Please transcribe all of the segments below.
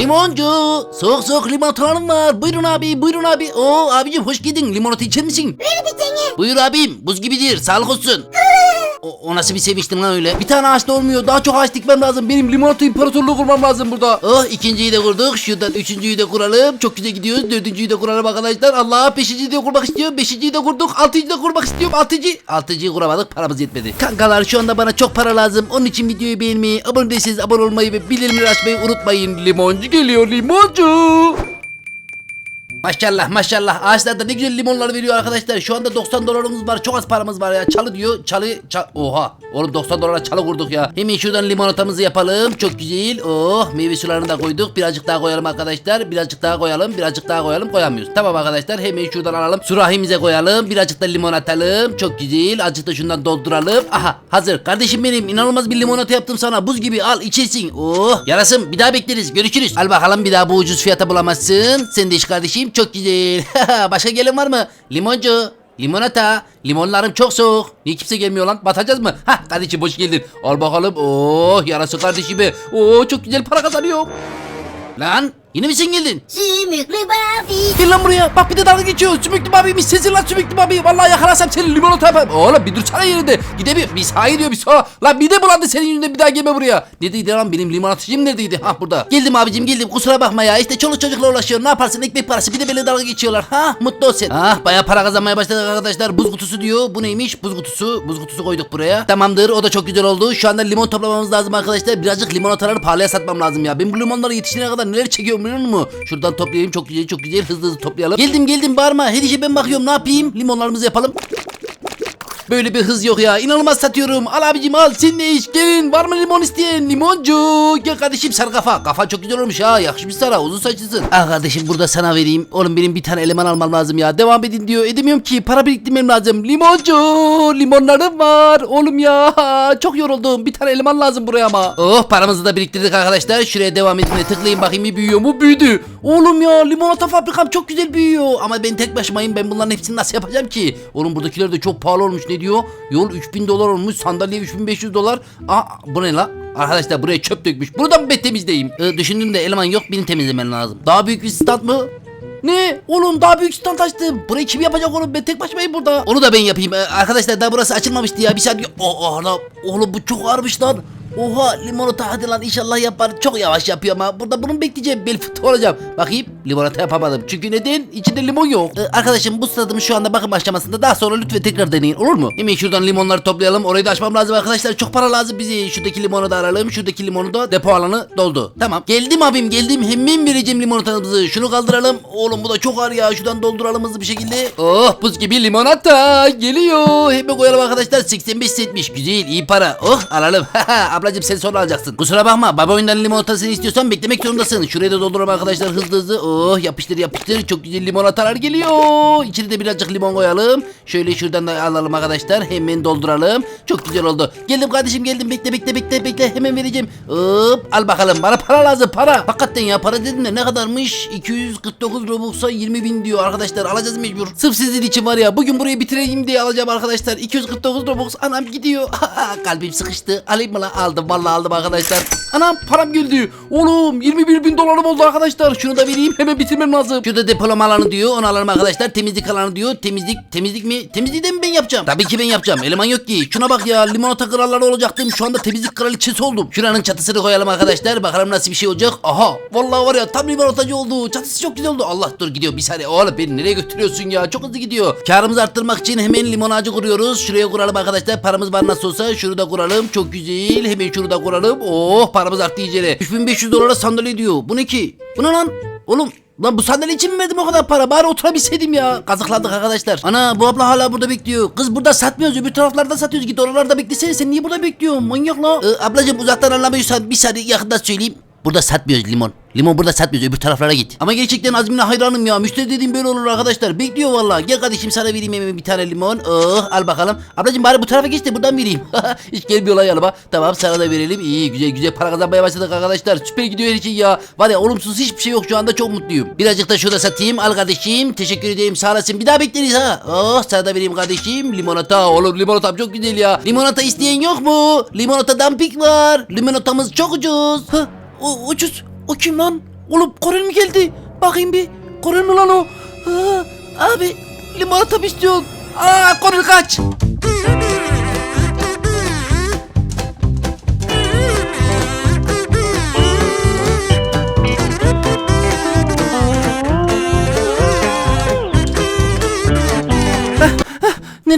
Limoncu. Soğuk soğuk limonatalarım var. Buyurun abi buyurun abi. Oo abicim hoş geldin. Limonata içer misin? Ver bir tane. Buyur abim. Buz gibidir. Sağlık olsun. O, o nasıl bir sevinçtim lan öyle. Bir tane ağaçta olmuyor. Daha çok ağaç dikmem lazım. Benim limonata imparatorluğu kurmam lazım burada. Oh ikinciyi de kurduk. Şuradan üçüncüyü de kuralım. Çok güzel gidiyoruz. Dördüncüyü de kuralım arkadaşlar. Allah beşinciyi de kurmak istiyorum. Beşinciyi de kurduk. Altıncıyı da kurmak istiyorum. Altıncı. Altıncıyı kuramadık. Paramız yetmedi. Kankalar şu anda bana çok para lazım. Onun için videoyu beğenmeyi, abone değilseniz abone olmayı ve bildirimleri açmayı unutmayın. Limoncu geliyor limoncu. Maşallah maşallah ağaçlarda ne güzel limonlar veriyor arkadaşlar. Şu anda 90 dolarımız var. Çok az paramız var ya. Çalı diyor. Çalı çal Oha. Oğlum 90 dolara çalı kurduk ya. Hemen şuradan limonatamızı yapalım. Çok güzel. Oh meyve sularını da koyduk. Birazcık daha koyalım arkadaşlar. Birazcık daha koyalım. Birazcık daha koyalım. Koyamıyoruz. Tamam arkadaşlar. Hemen şuradan alalım. Surahimize koyalım. Birazcık da limon atalım. Çok güzel. Azıcık da şundan dolduralım. Aha hazır. Kardeşim benim inanılmaz bir limonata yaptım sana. Buz gibi al içersin. Oh yarasın. Bir daha bekleriz. Görüşürüz. Al bakalım bir daha bu ucuz fiyata bulamazsın. Sen de iş kardeşim. Çok güzel. Başka gelen var mı? Limoncu. Limonata. Limonlarım çok soğuk. Niye kimse gelmiyor lan? Batacağız mı? Hah kardeşim hoş geldin. Al bakalım. Oh yarası kardeşimi. Oh çok güzel para kazanıyorum. Lan yine mi sen geldin? Sümüklü Bobby. Gel lan buraya. Bak bir de dalga geçiyor. Sümüklü babiymiş. Sesin lan sümüklü abi. Vallahi yakalasam seni limonata yaparım. Oğlum bir dursana yerinde. Gidemiyor. Bir sağa gidiyor bir sola. Lan bir de bulandı senin yüzünden bir daha gelme buraya. Neredeydi lan benim limonatacım neredeydi? Ha burada. Geldim abicim geldim. Kusura bakma ya. İşte çoluk çocukla uğraşıyorum. Ne yaparsın? Ekmek parası. Bir de böyle dalga geçiyorlar. Ha mutlu ol sen. Ah baya para kazanmaya başladık arkadaşlar. Buz kutusu diyor. Bu neymiş? Buz kutusu. Buz kutusu koyduk buraya. Tamamdır. O da çok güzel oldu. Şu anda limon toplamamız lazım arkadaşlar. Birazcık limonataları pahalıya satmam lazım ya. Ben bu limonları yetiştirene kadar neler çekiyorum biliyor musun? Şuradan toplayayım. Çok güzel çok güzel. Hızlı hızlı toplayalım. Geldim geldim bağırma. Her işe ben bakıyorum. Ne yapayım? Limonlarımızı yapalım. Böyle bir hız yok ya. İnanılmaz satıyorum. Al abicim al. Sen ne iş? Gelin. Var mı limon isteyen? Limoncu. Gel kardeşim sarı kafa. Kafa çok güzel olmuş ha. Yakışmış sana. Uzun saçlısın. Al kardeşim burada sana vereyim. Oğlum benim bir tane eleman almam lazım ya. Devam edin diyor. Edemiyorum ki. Para biriktirmem lazım. Limoncu. Limonlarım var. Oğlum ya. Çok yoruldum. Bir tane eleman lazım buraya ama. Oh paramızı da biriktirdik arkadaşlar. Şuraya devam edin. Tıklayın bakayım bir büyüyor mu? Büyüdü. Oğlum ya limonata fabrikam çok güzel büyüyor. Ama ben tek başımayım. Ben bunların hepsini nasıl yapacağım ki? Oğlum buradakiler de çok pahalı olmuş. Ne diyor? Yol 3000 dolar olmuş. Sandalye 3500 dolar. Aa bu ne la? Arkadaşlar buraya çöp dökmüş. Buradan ben temizleyeyim. Ee, düşündüm de eleman yok. Benim temizlemen lazım. Daha büyük bir stand mı? Ne? Oğlum daha büyük stand açtım. Burayı kim yapacak oğlum? Ben tek başımayım burada. Onu da ben yapayım. Ee, arkadaşlar daha burası açılmamıştı ya. Bir saniye. Oh, oh. Oğlum bu çok ağırmış lan. Oha limonata hadi inşallah yapar. Çok yavaş yapıyor ama burada bunu bekleyeceğim. Bel fıtı olacağım. Bakayım limonata yapamadım. Çünkü neden? İçinde limon yok. Ee, arkadaşım bu stadımız şu anda bakım aşamasında. Daha sonra lütfen tekrar deneyin olur mu? Hemen şuradan limonları toplayalım. Orayı da açmam lazım arkadaşlar. Çok para lazım bize. Şuradaki limonu da aralım. Şuradaki limonu da depo alanı doldu. Tamam. Geldim abim geldim. Hemen vereceğim limonatamızı. Şunu kaldıralım. Oğlum bu da çok ağır ya. Şuradan dolduralım hızlı bir şekilde. Oh buz gibi limonata geliyor. Hemen koyalım arkadaşlar. 85 centmiş. Güzel iyi para. Oh alalım. Ablacım sen sonra alacaksın. Kusura bakma. Baba oyundan limonatasını istiyorsan beklemek zorundasın. Şuraya da dolduralım arkadaşlar hızlı hızlı. Oh yapıştır yapıştır. Çok güzel limonatalar geliyor. İçine de birazcık limon koyalım. Şöyle şuradan da alalım arkadaşlar. Hemen dolduralım. Çok güzel oldu. Geldim kardeşim geldim. Bekle bekle bekle bekle. Hemen vereceğim. Hop al bakalım. Bana para lazım para. Hakikaten ya para dedim de ne kadarmış? 249 Robux'a 20 bin diyor arkadaşlar. Alacağız mecbur. Sırf sizin için var ya. Bugün burayı bitireyim diye alacağım arkadaşlar. 249 Robux. Anam gidiyor. Kalbim sıkıştı. Alayım mı lan? Aldım. Vallahi aldım arkadaşlar. Anam param geldi. Oğlum 21 bin dolarım oldu arkadaşlar. Şunu da vereyim. Hemen bitirmem lazım. Şurada depolama alanı diyor. Onu alalım arkadaşlar. Temizlik alanı diyor. Temizlik. Temizlik mi? Temizliği de mi ben yapacağım? Tabii ki ben yapacağım. Eleman yok ki. Şuna bak ya. Limonata kralları olacaktım. Şu anda temizlik kraliçesi oldum. Şuranın çatısını koyalım arkadaşlar. Bakalım nasıl bir şey olacak. Aha. Vallahi var ya tam limonatacı oldu. Çatısı çok güzel oldu. Allah dur gidiyor. Bir saniye. Oğlum beni nereye götürüyorsun ya? Çok hızlı gidiyor. Karımızı arttırmak için hemen limon ağacı kuruyoruz. Şuraya kuralım arkadaşlar. Paramız var nasıl olsa. Şunu da kuralım. Çok güzel. Hemen şunu da kuralım. Oh paramız arttı iyicene. 3500 dolara sandalye diyor. Bu ne ki? Bu ne lan? Oğlum Lan bu sandalye için mi verdim o kadar para? Bari oturabilseydim ya. Kazıklandık arkadaşlar. Ana bu abla hala burada bekliyor. Kız burada satmıyoruz. Öbür taraflarda satıyoruz. Git oralarda beklesene. Sen niye burada bekliyorsun? Manyak la. Ee, ablacığım uzaktan anlamıyorsan bir saniye yakında söyleyeyim. Burada satmıyoruz limon. Limon burada satmıyoruz öbür taraflara git. Ama gerçekten azmine hayranım ya. Müşteri dediğim böyle olur arkadaşlar. Bekliyor vallahi. Gel kardeşim sana vereyim hemen bir tane limon. Oh al bakalım. Ablacığım bari bu tarafa geç de buradan vereyim. Hiç gelmiyorlar yanıma. Tamam sana da verelim. İyi güzel güzel para kazanmaya başladık arkadaşlar. Süper gidiyor her şey ya. Var ya olumsuz hiçbir şey yok şu anda çok mutluyum. Birazcık da şurada satayım. Al kardeşim. Teşekkür ederim sağ olasın. Bir daha bekleriz ha. Oh sana da vereyim kardeşim. Limonata. Oğlum limonatam çok güzel ya. Limonata isteyen yok mu? Limonata dumping var. Limonatamız çok ucuz. O, ucuz. O kim lan? Oğlum Korel mi geldi? Bakayım bir. Korel mi lan o? Aa, abi limonata mı istiyorsun? Aa Korel kaç.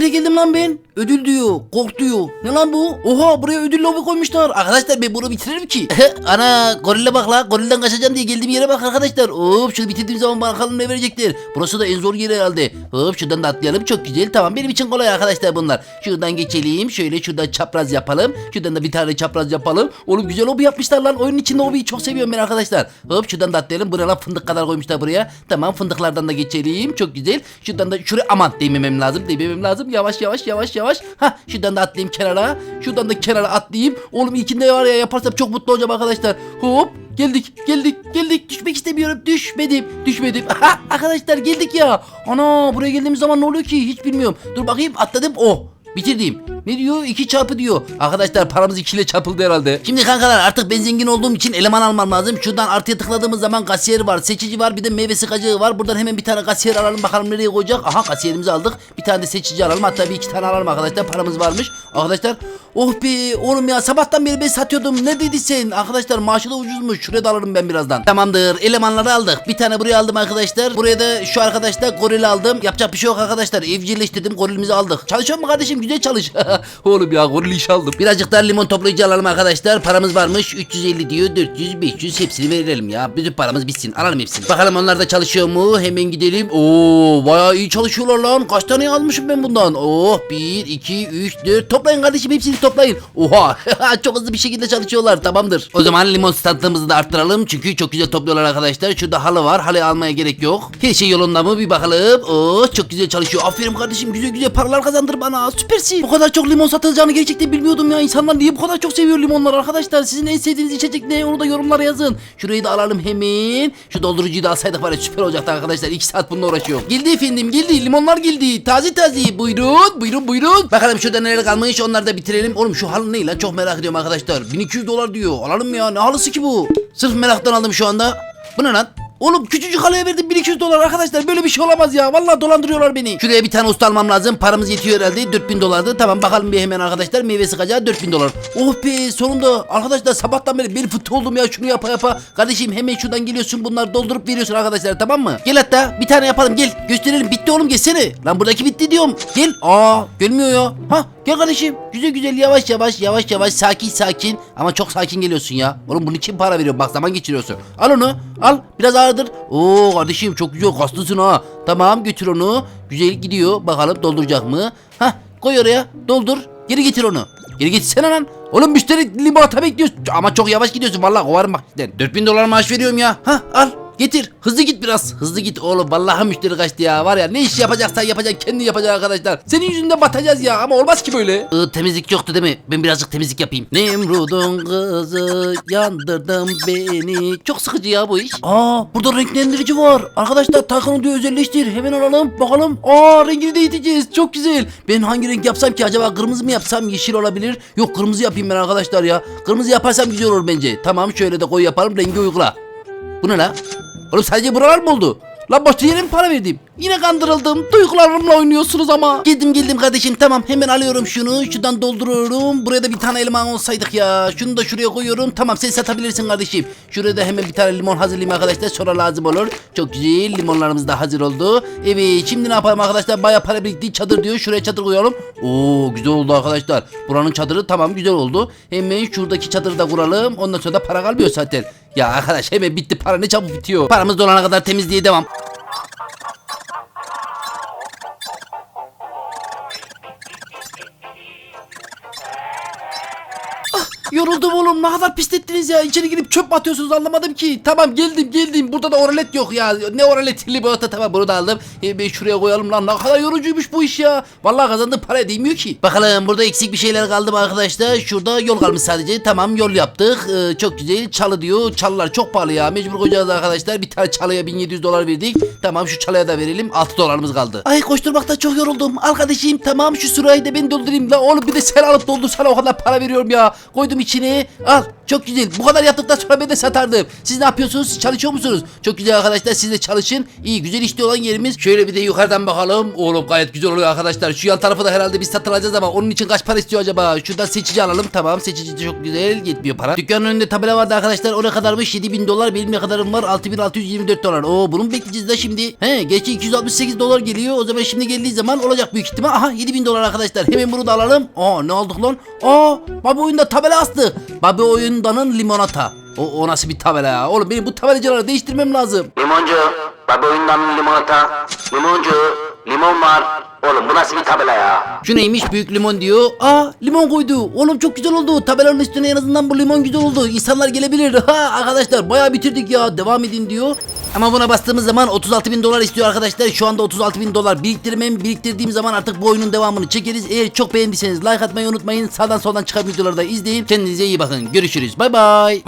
Nereye geldim lan ben? Ödül diyor, kork diyor. Ne lan bu? Oha buraya ödül lobi koymuşlar. Arkadaşlar ben bunu bitiririm ki. Ana gorille bak la. Gorilden kaçacağım diye geldiğim yere bak arkadaşlar. Hop şunu bitirdiğim zaman bakalım ne verecekler. Burası da en zor yer herhalde. Hop şuradan da atlayalım. Çok güzel. Tamam benim için kolay arkadaşlar bunlar. Şuradan geçelim. Şöyle şuradan çapraz yapalım. Şuradan da bir tane çapraz yapalım. Oğlum güzel hobi yapmışlar lan. Oyunun içinde hobiyi çok seviyorum ben arkadaşlar. Hop şuradan da atlayalım. Buraya fındık kadar koymuşlar buraya. Tamam fındıklardan da geçelim. Çok güzel. Şuradan da şuraya aman değmemem lazım. Değmemem lazım. Yavaş yavaş yavaş yavaş. Ha şuradan da atlayayım kenara. Şuradan da kenara atlayayım. Oğlum ilkinde var ya yaparsam çok mutlu olacağım arkadaşlar. Hop geldik geldik geldik. Düşmek istemiyorum. Düşmedim. Düşmedim. Aha, arkadaşlar geldik ya. Ana buraya geldiğimiz zaman ne oluyor ki hiç bilmiyorum. Dur bakayım atladım. Oh Bitirdim. Ne diyor? 2 çarpı diyor. Arkadaşlar paramız 2 ile çarpıldı herhalde. Şimdi kankalar artık ben zengin olduğum için eleman almam lazım. Şuradan artıya tıkladığımız zaman kasiyer var, seçici var, bir de meyve sıkacığı var. Buradan hemen bir tane kasiyer alalım bakalım nereye koyacak. Aha kasiyerimizi aldık. Bir tane de seçici alalım. Hatta bir iki tane alalım arkadaşlar. Paramız varmış. Arkadaşlar oh be oğlum ya sabahtan beri ben satıyordum. Ne dedi sen? Arkadaşlar maaşı da ucuzmuş. Şuraya da alırım ben birazdan. Tamamdır. Elemanları aldık. Bir tane buraya aldım arkadaşlar. Buraya da şu arkadaşlar goril aldım. Yapacak bir şey yok arkadaşlar. Evcilleştirdim. Gorilimizi aldık. Çalışıyor mu kardeşim? Güzel çalış. Oğlum ya goril iş aldım. Birazcık daha limon toplayıcı alalım arkadaşlar. Paramız varmış. 350 diyor. 400, 500 hepsini verelim ya. Bütün paramız bitsin. Alalım hepsini. Bakalım onlar da çalışıyor mu? Hemen gidelim. Oo bayağı iyi çalışıyorlar lan. Kaç tane almışım ben bundan? Oh 1, 2, 3, 4. Toplayın kardeşim hepsini toplayın. Oha çok hızlı bir şekilde çalışıyorlar. Tamamdır. O zaman limon standımızı da arttıralım. Çünkü çok güzel topluyorlar arkadaşlar. Şurada halı var. Halı almaya gerek yok. Her şey yolunda mı bir bakalım. Oh çok güzel çalışıyor. Aferin kardeşim. Güzel güzel paralar kazandır bana. Süpersin. Bu kadar çok limon satılacağını gerçekten bilmiyordum ya. İnsanlar niye bu kadar çok seviyor limonlar arkadaşlar? Sizin en sevdiğiniz içecek ne? Onu da yorumlara yazın. Şurayı da alalım hemen. Şu doldurucuyu da alsaydık var süper olacaktı arkadaşlar. 2 saat bununla uğraşıyorum. Geldi efendim geldi. Limonlar geldi. Taze taze. Buyurun buyurun buyurun. Bakalım şurada neler kalmış. Onları da bitirelim. Oğlum şu halı ne lan? Çok merak ediyorum arkadaşlar. 1200 dolar diyor. Alalım mı ya? Ne halısı ki bu? Sırf meraktan aldım şu anda. Bu ne lan? Oğlum küçücük halıya verdim 1200 dolar arkadaşlar böyle bir şey olamaz ya vallahi dolandırıyorlar beni. Şuraya bir tane usta almam lazım paramız yetiyor herhalde 4000 dolardı tamam bakalım bir hemen arkadaşlar meyve sıkacağı 4000 dolar. Oh be sonunda arkadaşlar sabahtan beri bir fıtı oldum ya şunu yapa yapa. Kardeşim hemen şuradan geliyorsun bunları doldurup veriyorsun arkadaşlar tamam mı? Gel hatta bir tane yapalım gel gösterelim bitti oğlum gelsene. Lan buradaki bitti diyorum gel. Aa gelmiyor ya. Ha gel kardeşim güzel güzel yavaş yavaş yavaş yavaş sakin sakin ama çok sakin geliyorsun ya. Oğlum bunun için para veriyor bak zaman geçiriyorsun. Al onu al biraz ağırdır. Oo kardeşim çok güzel kaslısın ha. Tamam götür onu. Güzel gidiyor bakalım dolduracak mı? Hah koy oraya doldur geri getir onu. Geri getirsene lan. Oğlum müşteri limonata bekliyoruz. Ama çok yavaş gidiyorsun vallahi kovarım bak sizden. 4000 dolar maaş veriyorum ya. Hah al Getir. Hızlı git biraz. Hızlı git oğlum. Vallahi müşteri kaçtı ya. Var ya ne iş yapacaksan yapacaksın. Kendi yapacaksın arkadaşlar. Senin yüzünden batacağız ya. Ama olmaz ki böyle. Iı, temizlik yoktu değil mi? Ben birazcık temizlik yapayım. Nemrud'un kızı yandırdın beni. Çok sıkıcı ya bu iş. Aa burada renklendirici var. Arkadaşlar Tarkan'ı diyor özelleştir. Hemen alalım. Bakalım. Aa rengini değiştireceğiz. Çok güzel. Ben hangi renk yapsam ki acaba kırmızı mı yapsam yeşil olabilir. Yok kırmızı yapayım ben arkadaşlar ya. Kırmızı yaparsam güzel olur bence. Tamam şöyle de koy yapalım. Rengi uygula. Bu ne la? Oğlum sadece buralar mı oldu? Lan boşta yere para verdim? Yine kandırıldım. Duygularımla oynuyorsunuz ama. Geldim geldim kardeşim tamam hemen alıyorum şunu. Şuradan dolduruyorum. Buraya da bir tane eleman olsaydık ya. Şunu da şuraya koyuyorum. Tamam sen satabilirsin kardeşim. Şuraya da hemen bir tane limon hazırlayayım arkadaşlar. Sonra lazım olur. Çok güzel. Limonlarımız da hazır oldu. Evet şimdi ne yapalım arkadaşlar? Baya para birikti. Çadır diyor. Şuraya çadır koyalım. Oo güzel oldu arkadaşlar. Buranın çadırı tamam güzel oldu. Hemen şuradaki çadırı da kuralım. Ondan sonra da para kalmıyor zaten. Ya arkadaş hemen bitti para ne çabuk bitiyor. Paramız dolana kadar temizliğe devam. Yoruldum oğlum ne kadar pislettiniz ya? İçeri girip çöp atıyorsunuz? Anlamadım ki. Tamam geldim geldim. Burada da oralet yok ya. Ne oralet? Limonata tamam bunu da aldım. E, ben Şuraya koyalım lan. Ne kadar yorucuymuş bu iş ya. Vallahi kazandığım para değmiyor ki. Bakalım burada eksik bir şeyler kaldı mı arkadaşlar? Şurada yol kalmış sadece. Tamam yol yaptık. Ee, Çok güzel. Çalı diyor. Çalılar çok pahalı ya. Mecbur koyacağız arkadaşlar. Bir tane çalıya 1700 dolar verdik. Tamam şu çalıya da verelim. 6 dolarımız kaldı. Ay koşturmakta çok yoruldum. Arkadaşım tamam şu sırayı da ben doldurayım. La Oğlum bir de sen alıp doldursana o kadar para veriyorum ya. Koydum içine. Al çok güzel. Bu kadar yaptıktan sonra ben de satardım. Siz ne yapıyorsunuz? Çalışıyor musunuz? Çok güzel arkadaşlar siz de çalışın. İyi güzel işte olan yerimiz. Şöyle bir de yukarıdan bakalım. Oğlum gayet güzel oluyor arkadaşlar. Şu yan tarafı da herhalde biz satılacağız ama onun için kaç para istiyor acaba? Şuradan seçici alalım. Tamam seçici de çok güzel. Yetmiyor para. Dükkanın önünde tabela vardı arkadaşlar. O ne kadarmış? 7000 dolar. Benim ne kadarım var? 6624 dolar. Oo bunu bekleyeceğiz da şimdi? He geçti 268 dolar geliyor. O zaman şimdi geldiği zaman olacak büyük ihtimal. Aha 7000 dolar arkadaşlar. Hemen bunu da alalım. Aa ne aldık lan? Aa Babi oyunda tabela astı. Babi oyundanın limonata. O, o nasıl bir tabela ya? Oğlum benim bu tabelacıları değiştirmem lazım. Limoncu, baba oyundan limonata. Limoncu, limon var. Oğlum bu nasıl bir tabela ya? Şu neymiş büyük limon diyor. Aa limon koydu. Oğlum çok güzel oldu. Tabelanın üstüne en azından bu limon güzel oldu. İnsanlar gelebilir. Ha arkadaşlar bayağı bitirdik ya. Devam edin diyor. Ama buna bastığımız zaman 36 bin dolar istiyor arkadaşlar. Şu anda 36 bin dolar biriktirmem. Biriktirdiğim zaman artık bu oyunun devamını çekeriz. Eğer çok beğendiyseniz like atmayı unutmayın. Sağdan soldan çıkan videoları da izleyin. Kendinize iyi bakın. Görüşürüz. Bay bay.